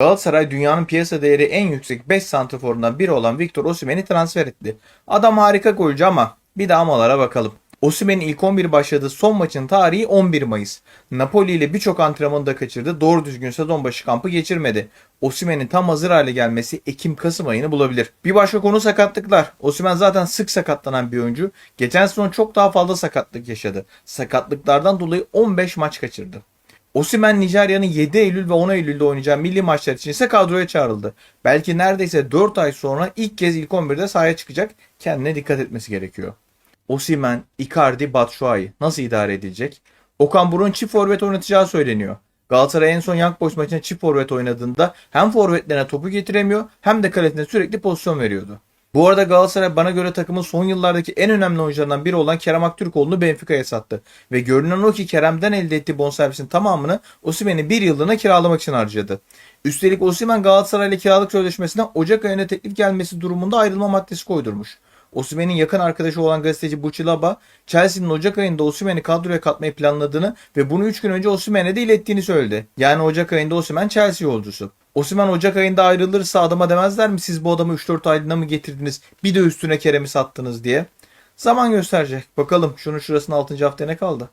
Galatasaray dünyanın piyasa değeri en yüksek 5 santraforundan biri olan Victor Osimhen'i transfer etti. Adam harika golcü ama bir de amalara bakalım. Osimhen'in ilk 11 başladığı son maçın tarihi 11 Mayıs. Napoli ile birçok antrenmanı da kaçırdı. Doğru düzgün sezon başı kampı geçirmedi. Osimhen'in tam hazır hale gelmesi Ekim-Kasım ayını bulabilir. Bir başka konu sakatlıklar. Osimhen zaten sık sakatlanan bir oyuncu. Geçen sezon çok daha fazla sakatlık yaşadı. Sakatlıklardan dolayı 15 maç kaçırdı. Osimhen Nijerya'nın 7 Eylül ve 10 Eylül'de oynayacağı milli maçlar için ise kadroya çağrıldı. Belki neredeyse 4 ay sonra ilk kez ilk 11'de sahaya çıkacak. Kendine dikkat etmesi gerekiyor. Osimhen, Icardi, Batshuayi nasıl idare edilecek? Okan Buruk'un çift forvet oynatacağı söyleniyor. Galatasaray en son Young Boys maçında çift forvet oynadığında hem forvetlerine topu getiremiyor hem de kalesine sürekli pozisyon veriyordu. Bu arada Galatasaray bana göre takımın son yıllardaki en önemli oyuncularından biri olan Kerem Aktürkoğlu'nu Benfica'ya sattı. Ve görünen o ki Kerem'den elde ettiği bonservisin tamamını Osimhen'in bir yıllığına kiralamak için harcadı. Üstelik Osimhen Galatasaray ile kiralık sözleşmesine Ocak ayına teklif gelmesi durumunda ayrılma maddesi koydurmuş. Osimhen'in yakın arkadaşı olan gazeteci Buçilaba, Chelsea'nin Ocak ayında Osimhen'i kadroya katmayı planladığını ve bunu 3 gün önce Osimhen'e de ilettiğini söyledi. Yani Ocak ayında Osimhen Chelsea yolcusu. Osimhen Ocak ayında ayrılırsa adama demezler mi siz bu adamı 3-4 aylığına mı getirdiniz bir de üstüne Kerem'i sattınız diye. Zaman gösterecek. Bakalım şunun şurasının 6. haftaya ne kaldı?